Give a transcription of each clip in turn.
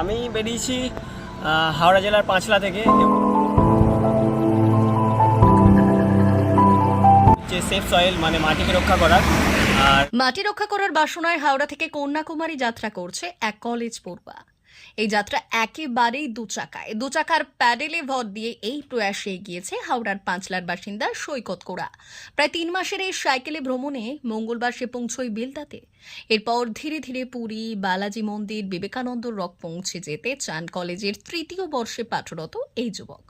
আমি বেরিয়েছি হাওড়া জেলার পাঁচলা থেকে। যে সেফ সয়েল মানে মাটিকে রক্ষা করার। আর মাটি রক্ষা করার বাসনায় হাওড়া থেকে কন্যাকুমারী যাত্রা করছে এক কলেজ পড়ুয়া। এই যাত্রা একেবারেই দুচাকায়। দুচাকার প্যাডেলে ভর দিয়ে এই প্রয়াসে এগিয়েছে হাওড়ার পাঁচলার বাসিন্দা সৈকত কোড়া। প্রায় তিন মাসের এই সাইকেলে ভ্রমণে মঙ্গলবার সে পৌঁছয় বেলদাতে। এরপর ধীরে ধীরে পুরী, বালাজি মন্দির, বিবেকানন্দ রক পৌঁছে যেতে চান কলেজের তৃতীয় বর্ষে পাঠরত এই যুবক।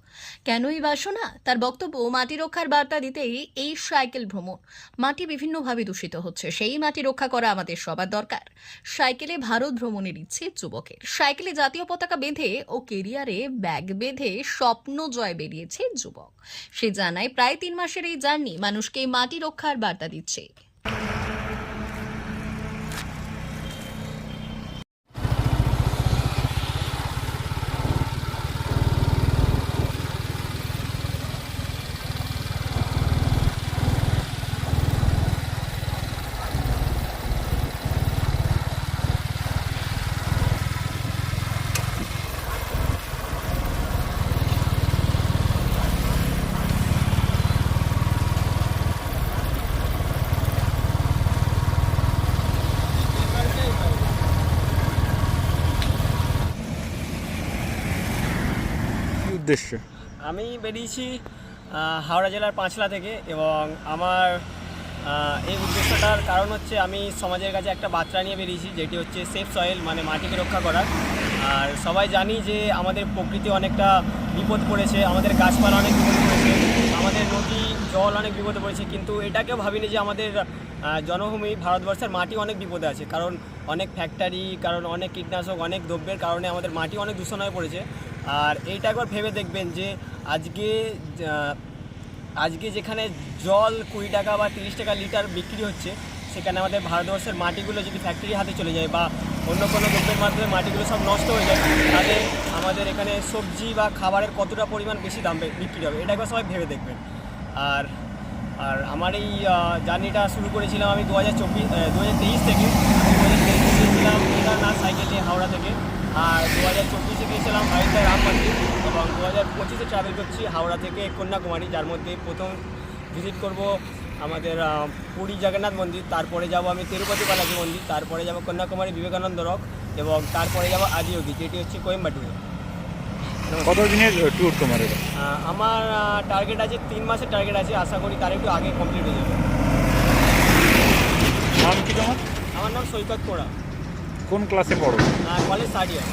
কেন এই বাসনা তার বক্তব্য মাটি রক্ষার বার্তা দিতেই এই সাইকেল ভ্রমণ। মাটি বিভিন্নভাবে দূষিত হচ্ছে, সেই মাটি রক্ষা করা আমাদের সবার দরকার। সাইকেলে ভারত ভ্রমণের ইচ্ছে যুবকের। সাইকেলে জাতীয় পতাকা বেঁধে ও কেরিয়ারে ব্যাগ বেঁধে স্বপ্ন জয় বেরিয়েছে যুবক। সে জানায়, প্রায় তিন মাসের এই জার্নি মানুষকে মাটি রক্ষার বার্তা দিচ্ছে। উদ্দেশ্য? আমি বেরিয়েছি হাওড়া জেলার পাঁচলা থেকে এবং আমার এই উদ্দেশ্যটার কারণ হচ্ছে আমি সমাজের কাছে একটা বার্তা নিয়ে বেরিয়েছি, যেটি হচ্ছে সেফ সয়েল মানে মাটিকে রক্ষা করার আর সবাই জানি যে আমাদের প্রকৃতি অনেকটা বিপদ পড়েছে, আমাদের গাছপালা অনেক বিপদ পড়েছে, আমাদের নদী, জল অনেক বিপদে পড়েছে, কিন্তু এটাকেও ভাবিনি যে আমাদের জনভূমি, ভারতবর্ষের মাটি অনেক বিপদে আছে, কারণ অনেক ফ্যাক্টরি কারণ অনেক কীটনাশক, অনেক দ্রব্যের কারণে আমাদের মাটি অনেক দূষণ হয়ে পড়েছে। আর এইটা একবার ভেবে দেখবেন যে আজকে আজকে যেখানে জল কুড়ি টাকা বা তিরিশ টাকা লিটার বিক্রি হচ্ছে, সেখানে আমাদের ভারতবর্ষের মাটিগুলো যদি ফ্যাক্টরি হাতে চলে যায় বা অন্য কোনো দ্রব্যের মাধ্যমে মাটিগুলো সব নষ্ট হয়ে যায়, তাহলে আমাদের এখানে সবজি বা খাবারের কতটা পরিমাণ বেশি দাম বিক্রি হবে? এটা একবার সবাই ভেবে দেখবেন। আর আর আমার এই জার্নিটা শুরু করেছিলাম আমি দু হাজার চব্বিশ দু হাজার তেইশ থেকে। দু হাজার তেইশে গিয়েছিলাম সাইকেলে হাওড়া থেকে। আর দু হাজার চব্বিশে গিয়েছিলাম অযোধ্যা রাম মন্দির এবং দু হাজার পঁচিশে ট্রাভেল করছি হাওড়া থেকে কন্যাকুমারী। যার মধ্যে প্রথম ভিজিট করব আমাদের পুরী জগন্নাথ মন্দির তারপরে যাব আমি তিরুপতি বালাজি মন্দির তারপরে যাব কন্যাকুমারী বিবেকানন্দ রক এবং তারপরে যাব আদিয়োগী যেটি হচ্ছে কোয়েম্বাটুরে। কত দিনের ট্যুর তোমার এটা? আমার টার্গেট আছে তিন মাসের টার্গেট আছে আশা করি তার একটু আগে কমপ্লিট হয়ে যাবে। নাম কি তোমার? আমার নাম সৈকত কোড়া কোন ক্লাসে পড়ো? কলেজ থার্ড ইয়ার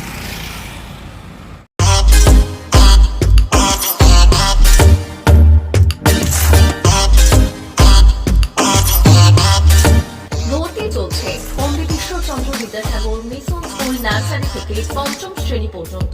চলছে Pandit Chandra Vidyasagar mission school nursery থেকে পঞ্চম শ্রেণি পর্যন্ত।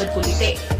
berkulit teh.